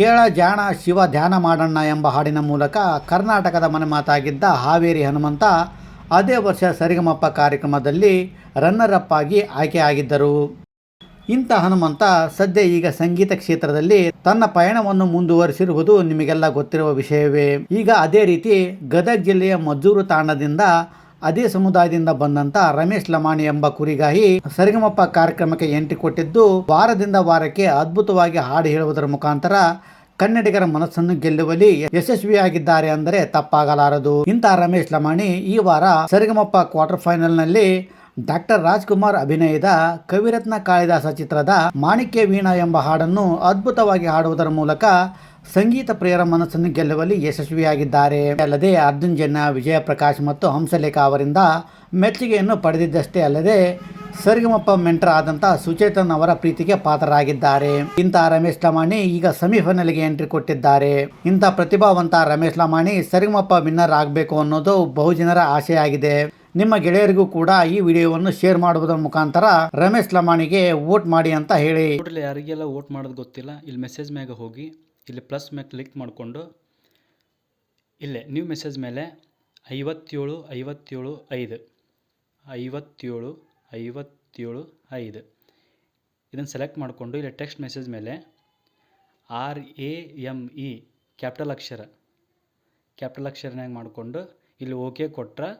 ಕೇಳ, ಜಾಣ, ಶಿವ, ಧ್ಯಾನ ಮಾಡಣ್ಣ ಎಂಬ ಹಾಡಿನ ಮೂಲಕ ಕರ್ನಾಟಕದ ಮನೆ ಮಾತಾಗಿದ್ದ ಹಾವೇರಿ ಹನುಮಂತ ಅದೇ ವರ್ಷ ಸರಿಗಮಪ್ಪ ಕಾರ್ಯಕ್ರಮದಲ್ಲಿ ರನ್ನರ್ ಅಪ್ ಆಗಿ ಆಯ್ಕೆಯಾಗಿದ್ದರು ಇಂಥ ಹನುಮಂತ ಸದ್ಯ ಈಗ ಸಂಗೀತ ಕ್ಷೇತ್ರದಲ್ಲಿ ತನ್ನ ಪಯಣವನ್ನು ಮುಂದುವರಿಸಿರುವುದು ನಿಮಗೆಲ್ಲ ಗೊತ್ತಿರುವ ವಿಷಯವೇ. ಈಗ ಅದೇ ರೀತಿ ಗದಗ ಜಿಲ್ಲೆಯ ಮಜ್ಜೂರು ತಾಂಡದಿಂದ ಅದೇ ಸಮುದಾಯದಿಂದ ಬಂದಂತ ರಮೇಶ್ ಲಮಾಣಿ ಎಂಬ ಕುರಿಗಾಹಿ ಸರಿಗಮಪ್ಪ ಕಾರ್ಯಕ್ರಮಕ್ಕೆ ಎಂಟ್ರಿ ಕೊಟ್ಟಿದ್ದು, ವಾರದಿಂದ ವಾರಕ್ಕೆ ಅದ್ಭುತವಾಗಿ ಹಾಡು ಹೇಳುವುದರ ಮುಖಾಂತರ ಕನ್ನಡಿಗರ ಮನಸ್ಸನ್ನು ಗೆಲ್ಲುವಲ್ಲಿ ಯಶಸ್ವಿಯಾಗಿದ್ದಾರೆ ಅಂದರೆ ತಪ್ಪಾಗಲಾರದು. ಇಂಥ ರಮೇಶ್ ಲಮಾಣಿ ಈ ವಾರ ಸರಿಗಮಪ್ಪ ಕ್ವಾರ್ಟರ್ ಫೈನಲ್ನಲ್ಲಿ ಡಾಕ್ಟರ್ ರಾಜ್ಕುಮಾರ್ ಅಭಿನಯದ ಕವಿರತ್ನ ಕಾಳಿದಾಸ ಚಿತ್ರದ ಮಾಣಿಕ್ಯ ವೀಣಾ ಎಂಬ ಹಾಡನ್ನು ಅದ್ಭುತವಾಗಿ ಹಾಡುವುದರ ಮೂಲಕ ಸಂಗೀತ ಪ್ರಿಯರ ಮನಸ್ಸನ್ನು ಗೆಲ್ಲುವಲ್ಲಿ ಯಶಸ್ವಿಯಾಗಿದ್ದಾರೆ. ಅಲ್ಲದೆ ಅರ್ಜುನ್ ಜನ್ನ ವಿಜಯ ಪ್ರಕಾಶ್ ಮತ್ತು ಹಂಸಲೇಖ ಅವರಿಂದ ಮೆಚ್ಚುಗೆಯನ್ನು ಪಡೆದಿದ್ದಷ್ಟೇ ಅಲ್ಲದೆ ಸರಿಗಮಪ್ಪ ಮೆಂಟರ್ ಆದಂಥ ಸುಚೇತನ್ ಅವರ ಪ್ರೀತಿಗೆ ಪಾತ್ರರಾಗಿದ್ದಾರೆ. ಇಂಥ ರಮೇಶ್ ಲಮಾಣಿ ಈಗ ಸೆಮಿಫೈನಲ್ಗೆ ಎಂಟ್ರಿ ಕೊಟ್ಟಿದ್ದಾರೆ. ಇಂಥ ಪ್ರತಿಭಾವಂತ ರಮೇಶ್ ಲಮಾಣಿ ಸರಿಗಮಪ್ಪ ವಿನ್ನರ್ ಆಗಬೇಕು ಅನ್ನೋದು ಬಹುಜನರ ಆಶೆಯಾಗಿದೆ ನಿಮ್ಮ ಗೆಳೆಯರಿಗೂ ಕೂಡ ಈ ವಿಡಿಯೋವನ್ನು ಶೇರ್ ಮಾಡುವುದರ ಮುಖಾಂತರ ರಮೇಶ್ ಲಮಾಣಿಗೆ ವೋಟ್ ಮಾಡಿ ಅಂತ ಹೇಳಿ. ಯಾರಿಗೆಲ್ಲ ವೋಟ್ ಮಾಡೋದು ಗೊತ್ತಿಲ್ಲ, ಇಲ್ಲಿ ಮೆಸೇಜ್ ಮ್ಯಾಗ ಹೋಗಿ ಇಲ್ಲಿ ಪ್ಲಸ್ ಮೇಲೆ ಕ್ಲಿಕ್ ಮಾಡಿಕೊಂಡು, ಇಲ್ಲೇ ನ್ಯೂ ಮೆಸೇಜ್ ಮೇಲೆ ಐವತ್ತೇಳು ಐವತ್ತೇಳು, ಐದು. ಐವತ್ತೇಳು ಐವತ್ತೇಳು, ಐದು. ಇದನ್ನು ಸೆಲೆಕ್ಟ್ ಮಾಡಿಕೊಂಡು ಇಲ್ಲಿ ಟೆಕ್ಸ್ಟ್ ಮೆಸೇಜ್ ಮೇಲೆ R A M E capital Akshara. Capital ಅಕ್ಷರನಾಗ ಮಾಡಿಕೊಂಡು, ಇಲ್ಲಿ ಓಕೆ ಕೊಟ್ರೆ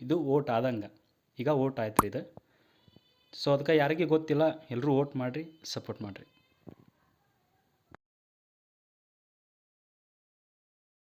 ಇದು ಓಟ್ ಆದಂಗೆ. ಈಗ ಓಟ್ ಆಯ್ತು ರೀ ಇದು. ಸೊ ಅದಕ್ಕೆ ಯಾರಿಗೆ ಗೊತ್ತಿಲ್ಲ ಎಲ್ಲರೂ ಓಟ್ ಮಾಡಿರಿ ಸಪೋರ್ಟ್ ಮಾಡಿರಿ.